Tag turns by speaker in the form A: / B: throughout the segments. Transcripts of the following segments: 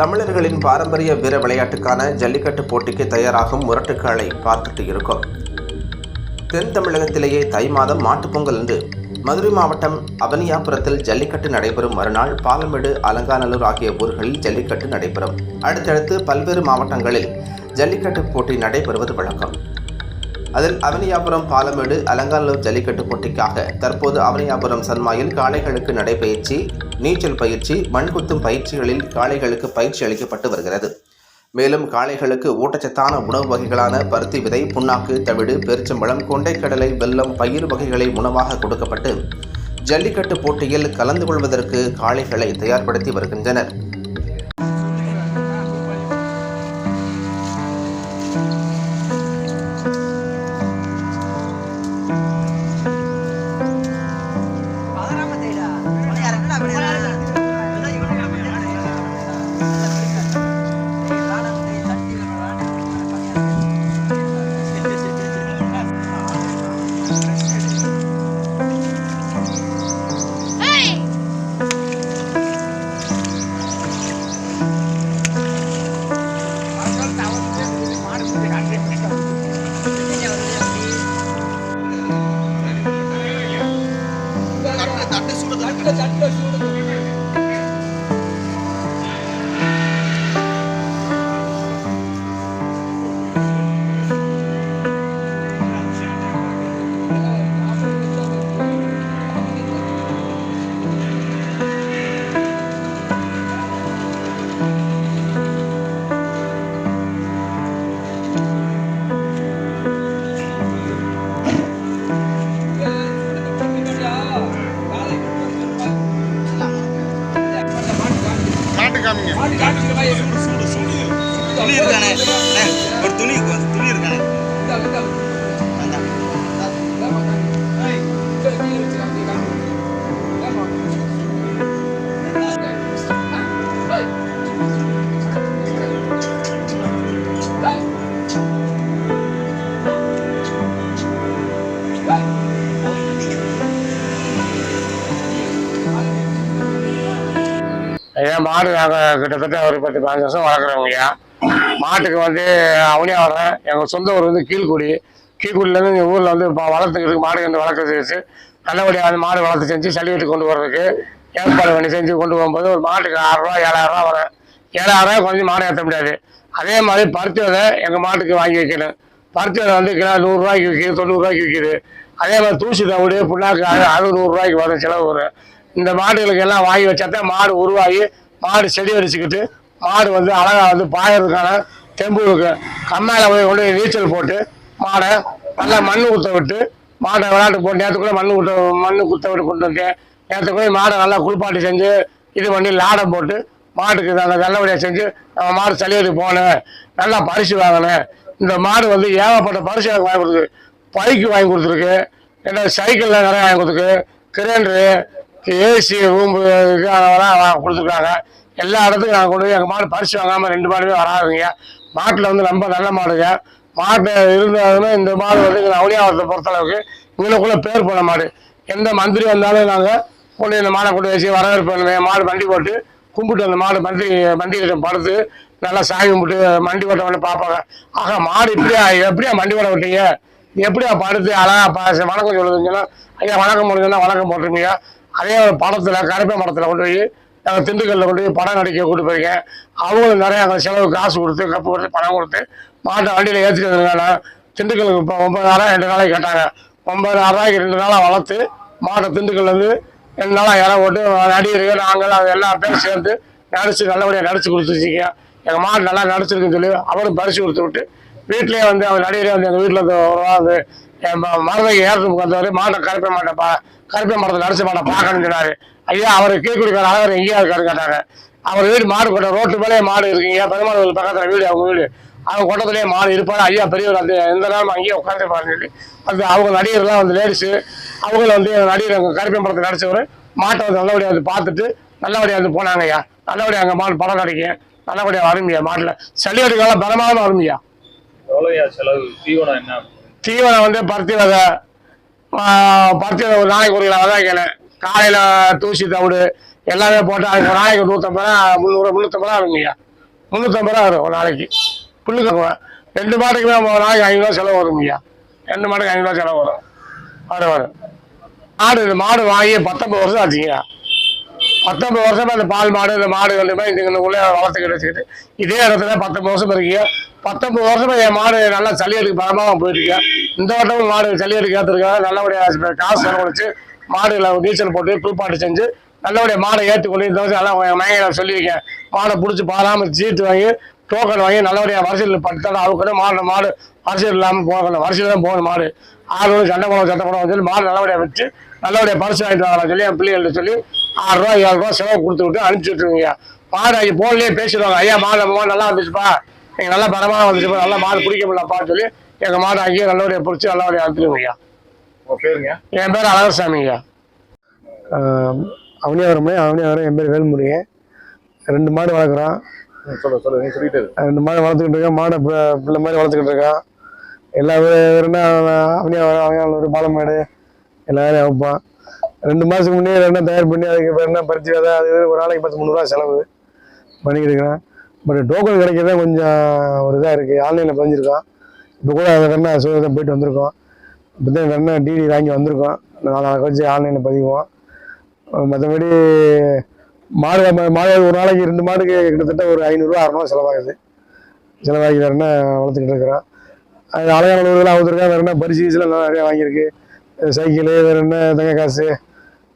A: தமிழர்களின் பாரம்பரிய வீர விளையாட்டுக்கான ஜல்லிக்கட்டு போட்டிக்கு தயாராகும் முரட்டுக்களை பார்த்துட்டு இருக்கோம். தென் தமிழகத்திலேயே தை மாதம் மாட்டுப்பொங்கல் என்று மதுரை மாவட்டம் அவனியாபுரத்தில் ஜல்லிக்கட்டு நடைபெறும் மறுநாள் பாலமேடு அலங்காநல்லூர் ஆகிய ஊர்களில் ஜல்லிக்கட்டு நடைபெறும். அடுத்தடுத்து பல்வேறு மாவட்டங்களில் ஜல்லிக்கட்டு போட்டி நடைபெறுவது வழக்கம். அதில் அவனியாபுரம் பாலமேடு அலங்காநல்லூர் ஜல்லிக்கட்டு போட்டிக்காக தற்போது அவனியாபுரம் சன்மாயில் காளைகளுக்கு நடைபயிற்சி நீச்சல் பயிற்சி மண்குத்தும் பயிற்சிகளில் காளைகளுக்கு பயிற்சி அளிக்கப்பட்டு வருகிறது. மேலும் காளைகளுக்கு ஊட்டச்சத்தான உணவு வகைகளான பருத்தி விதை புண்ணாக்கு தவிடு பெருச்சம்பழம் கொண்டைக்கடலை வெல்லம் பயிர் வகைகளை உணவாக கொடுக்கப்பட்டு ஜல்லிக்கட்டு போட்டியில் கலந்து கொள்வதற்கு காளைகளை தயார்படுத்தி வருகின்றனர்.
B: চারটা
C: চারটা இருக்கானே
B: ஏன் மாடு நாங்கள் கிட்டத்தட்ட ஒரு பத்து பதினஞ்சு வருஷம் வளர்க்குறோம் ஐயா. மாட்டுக்கு வந்து அவனியா வர்றேன் எங்கள் சொந்த ஊர் வந்து கீழ்குடி. கீழ்குடியிலேருந்து எங்கள் ஊரில் வந்து இப்போ வளர்த்துக்கிறதுக்கு மாடு வந்து வளர்க்குறது வச்சு நல்லபடியாக அந்த மாடு வளர்த்து செஞ்சு சளிவெட்டு கொண்டு வர்றதுக்கு ஏற்பாடு பண்ணி செஞ்சு கொண்டு போகும்போது ஒரு மாட்டுக்கு ஆறுரூவா ஏழாயிரரூவா வரும். ஏழாயிரரூவா கொஞ்சம் மாடு ஏற்ற முடியாது. அதே மாதிரி பருத்தி விதை எங்கள் மாட்டுக்கு வாங்கி வைக்கணும். பருத்தி விதை வந்து கிலோ நூறுரூவாய்க்கு விற்கிது தொண்ணூறுரூவாய்க்கு விற்கிது அதே மாதிரி தூசி தவிடு புண்ணாக்கு அது அது நூறுரூவாய்க்கு வரும் செலவு வரும். இந்த மாடுகளுக்கு எல்லாம் வாங்கி வச்சா தான் மாடு உருவாகி மாடு செடி வரிச்சுக்கிட்டு மாடு வந்து அழகாக வந்து பாயறதுக்கான தெம்பு இருக்கும் கம்மாயில போய் கொண்டு நீச்சல் போட்டு மாடை நல்லா மண் குத்த விட்டு மாடை விளையாட்டு போட்டு நேரத்துக்குள்ளே மண் குத்த மண்ணு குத்த விட்டு கொண்டு வந்தேன். நேற்று கூட மாடை நல்லா குளிப்பாட்டி செஞ்சு இது பண்ணி லாடம் போட்டு மாட்டுக்கு அந்த நல்லபடியாக செஞ்சு நம்ம மாடு சளியது போனேன். நல்லா பரிசு வாங்கினேன். இந்த மாடு வந்து ஏகப்பட்ட பரிசு எனக்கு வாங்கி கொடுத்துருக்கு. பைக்கு வாங்கி கொடுத்துருக்கு. என்ன சைக்கிளில் நிறைய வாங்கி கொடுத்துருக்கு. கிரைண்டரு ஏசி ரூம்பு அதெல்லாம் கொடுத்துருக்காங்க. எல்லா இடத்துக்கும் நாங்கள் கொண்டு போய் எங்கள் மாடு பரிசு வாங்காமல் ரெண்டு மாடுமே வராதுங்க. மாட்டில் வந்து ரொம்ப நல்ல மாடுங்க. மாட்டு இருந்தாலுமே இந்த மாடு வந்து எங்கள் அவனியாவரத்தை பொறுத்தளவுக்கு இங்கனக்குள்ளே பேர் போன மாடு. எந்த மந்திரி வந்தாலும் நாங்கள் கொண்டு இந்த மாடை கொண்டு வச்சு வரவேற்பு மாடு வண்டி போட்டு கும்பிட்டு அந்த மாடு மந்திரி மண்டிகிட்ட படுத்து நல்லா சாமி கும்பிட்டு மண்டி ஓட்ட வந்து பார்ப்பாங்க. ஆகா மாடு இப்படியா எப்படியா மண்டி ஓட விட்டீங்க? எப்படியா படுத்து அழகா பா- வணக்கம் சொல்லுதுங்கன்னா ஐயா வணக்கம் போடுங்கன்னா வணக்கம் போட்டிருக்கீங்க அதே படத்தில் கருப்பை மடத்தில் கொண்டு போய் நாங்கள் திண்டுக்கல்லில் கொண்டு போய் படம் நடிக்க கூட்டு போயிருக்கேன். அவங்களும் நிறையா அங்கே செலவு காசு கொடுத்து கப்பு கொடுத்து பணம் கொடுத்து மாட்டை வண்டியில் ஏற்றிட்டு வந்ததுனால திண்டுக்கலுக்கு இப்போ ஒன்பதாயிரம் ரெண்டு நாளைக்கு கேட்டாங்க. ஒன்பதாயிரம் ரூபாய்க்கு ரெண்டு நாளாக வளர்த்து மாட்டை திண்டுக்கல்லேருந்து ரெண்டு நாளாக இற போட்டு நடிகர்கள் நாங்கள் அது எல்லா பேரும் சேர்ந்து நடிச்சு நல்லபடியாக நடிச்சு கொடுத்துருச்சிங்க எங்கள் மாடு நல்லா நடிச்சிருக்குன்னு சொல்லி அவரும் பரிசு கொடுத்து விட்டு வீட்டிலேயே வந்து அவங்க நடிகரே வந்து எங்கள் வீட்டில் வந்து என் ம- மருதைக்கு ஏறத்துக்கு வந்தவர் மாட்டை கருப்பை மாட்டை பா கருப்பை மரத்தில் நடிச்ச மாட்டை பார்க்கணும்னு சொன்னார். ஐயா அவர் கீழ்குடிக்கார அழகர் எங்கேயா இருக்காருன்னு கேட்டாங்க. அவர் வீடு மாடு கொட்ட ரோட்டு மேலே மாடு இருக்குங்க பெருமாள் பக்கத்தில் வீடு அவங்க வீடு. அவங்க கொட்டத்துலேயே மாடு இருப்பார். ஐயா பெரியவர் அந்த எந்த நேரமும் அங்கேயே உட்காந்துருப்பாருன்னு சொல்லி அந்த அவங்க நடிகர்லாம் வந்து லேடிஸு அவங்கள வந்து நடிகர் அங்கே கருப்பை மரத்தில் நடிச்சவர் மாட்டை வந்து நல்லபடியாக வந்து பார்த்துட்டு நல்லபடியாக வந்து போனாங்க ஐயா. நல்லபடியாக அங்கே மாடு படம் நடிக்கும் நல்லபடியாக வருங்கய்யா மாட்டில். சளி எடுக்கலாம் பலமாக வருங்கய்யா
D: எவ்வளோயா செலவு? தீவனம் என்ன?
B: தீவனம் வந்து பருத்தி விதை பருத்தி விதை ஒரு நாளைக்கு ஒரு கிலோ விதை வைக்கணும் காலையில் தூசி தவிடு எல்லாமே போட்டு அதுக்கு ஒரு நாளைக்கு நூற்றம்பது ரூபா முந்நூறு முந்நூற்றம்பது ரூபா ஐயா முந்நூற்றம்பது ரூபா வரும் ஒரு நாளைக்கு. புல்லுக்கு ரெண்டு மாட்டுக்குமே ஒரு நாளைக்கு ஐநூறுவா செலவு வரும் ஐயா ரெண்டு மாட்டுக்கு ஐநூறுவா செலவு வரும். வரும் வரும். மாடு இந்த மாடு வாங்கி பத்தொம்பது வருஷம் ஆச்சுங்கய்யா. பத்தொன்பது வருஷமா இந்த பால் மாடு இந்த மாடு ரெண்டு பேரும் இதுங்க வளர்த்துக்கிட்டு வச்சுக்கிட்டு இதே இடத்துல பத்தொன்பது வருஷம் இருக்கீங்க. பத்தொன்பது வருஷமா என் மாடு நல்லா சளி எடுக்க பரமாக போயிருக்கேன் இந்த வருடமும் மாடு சளி எடுக்க ஏற்றுருக்காங்க நல்லபடியாக காசு செலவழிச்சு மாடுகளை நீச்சல் போட்டு புல்பாட்டு செஞ்சு நல்லபடியாக மாடை ஏற்றுக்கொண்டு இந்த வருஷம் எல்லாம் என் மகனை சொல்லியிருக்கேன். மாடை பிடிச்சி பாராமல் சீட்டு வாங்கி டோக்கன் வாங்கி நல்லபடியாக வரிசையில் படுத்தாலும் அவுக்கணும் மாடு மாடு வரிசையில் இல்லாமல் போகணும். வரிசையில் தான் போகணும் மாடு. ஆறு சண்டை போட சட்டை போட சொல்லி மாடு நல்லபடியாக வச்சு நல்லபடியாக பரிசு வாங்கிட்டு வரலாம் சொல்லி என் பிள்ளைகள்ட்ட சொல்லி ஆறு ரூபா ஏழு ரூபா செலவு கொடுத்து விட்டு அனுப்பிச்சி விட்டுருவீங்க ஐயா போன்லேயே பேசிடுவாங்க. ஐயா மாடு நம்ம மாடு நல்லா இருந்துச்சுப்பா. நீங்கள் நல்லா பரமாக வந்துச்சுப்பா. நல்லா மாடு பிடிக்க முடியலப்பான்னு சொல்லி எங்கள் மாடு அங்கேயே நல்லபடியாக பிடிச்சி நல்லபடியாக அனுப்பிடுவோம் ஐயா.
D: உங்க பேருங்க?
B: என் பேர் அழகசாமி ஐயா.
E: அவனியாவரமே அவனியாவரம் என் பேர் வேல்முருகன். ரெண்டு மாடு வளர்க்குறோம். ரெண்டு மாடு வளர்த்துக்கிட்டு இருக்கேன். மாடை பிள்ளை மாதிரி வளர்த்துக்கிட்டு இருக்கேன். எல்லா அவனியாவரம் அவனியாவரம் பாலமேடு எல்லா வேலையும் வைப்பான் ரெண்டு மாதத்துக்கு முன்னே என்ன தயார் பண்ணி அதுக்கு என்ன பறிச்சு விதை அது ஒரு நாளைக்கு பத்து முந்நூறுரூவா செலவு பண்ணிக்கிட்டு இருக்கிறேன். பட் டோக்கன் கிடைக்கிறதே கொஞ்சம் ஒரு இதாக இருக்குது ஆன்லைனில் பதிஞ்சிருக்கோம் இப்போ கூட அந்த வெண்ணை சுதந்திரம் போயிட்டு வந்திருக்கோம். இப்போ தான் வெண்ணை டிடி வாங்கி வந்திருக்கோம். நாலு நாளைக்கு வச்சு ஆன்லைனில் பதிவோம். மற்றபடி மாடு மாடு ஒரு நாளைக்கு ரெண்டு மாடுக்கு கிட்டத்தட்ட ஒரு ஐநூறுரூவா அறநூறுவா செலவாகுது. செலவாகி வேறு என்ன வளர்த்துக்கிட்டு இருக்கிறோம். அது அழகான உணவுகள் அவுத்துருக்கேன் வேறு என்ன பரிசு கீசுலாம் நிறையா வாங்கியிருக்கு. சைக்கிளு வேறு என்ன தங்க காசு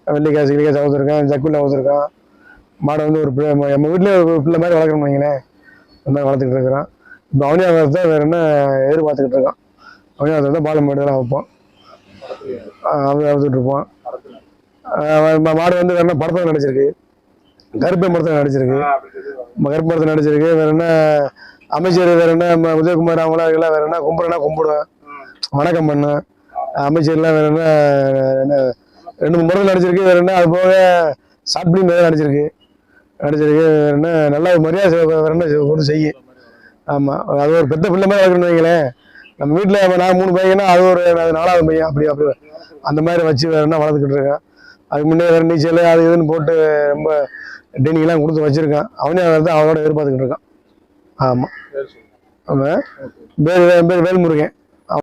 E: வெள்ளிக்காசு கிளிக்காசு அவுத்துருக்கேன் ஜக்குள்ள அவுத்துருக்கான் மாடை வந்து ஒரு பிள்ளை நம்ம வீட்டில் ஒரு பிள்ளை மாதிரி வளர்க்கணும் வைங்களேன். அந்த மாதிரி வளர்த்துக்கிட்டு இருக்கிறோம் இப்போ அவனியாவரத்தை தான் வேறு என்ன எதிர்பார்த்துக்கிட்டு இருக்கான்? அவனியாவரத்தை தான் பாலம் மாடுலாம் வைப்போம் அவன் அவுத்துட்டு இருப்போம் மாடு வந்து வேற என்ன படத்தில் நடிச்சிருக்கு. கருப்பை படத்தில் நடிச்சிருக்கு. கருப்பு படத்தில் நடிச்சிருக்கு. வேற என்ன அமைச்சர் வேற என்ன உதயகுமார் அவங்களாம் இருக்கலாம். வேற என்ன கும்பிடுனா கும்பிடுவேன். வணக்கம் பண்ணேன் அமைச்சர்லாம் வேற என்ன என்ன ரெண்டு மூணு படத்தில் நடிச்சிருக்கு வேற என்ன? அது போக ஷார்ட் ஃபிலிம் நிறைய நடிச்சிருக்கு. நடிச்சிருக்கு வேற என்ன? நல்ல மரியாதை வேற என்ன கொடுத்து செய்யும் ஆமாம் அது ஒரு பெத்த பிள்ளை மாதிரி வளர்க்கணும்னு வைங்களேன். நம்ம வீட்டில் நான் மூணு பையனா அது ஒரு நாலாவது பையன் அப்படி அப்படி. அந்த மாதிரி வச்சு வேற என்ன வளர்த்துக்கிட்டு இருக்கேன். அதுக்கு முன்னே வேறு நீச்சல் அது இதுன்னு போட்டு ரொம்ப ட்ரைனிங்லாம் கொடுத்து வச்சுருக்கான். அவனே அதை அவனோட எதிர்பார்த்துக்கிட்டு இருக்கான். ஆமாம். அவன் பேர் பேர் வேல்முருகன்.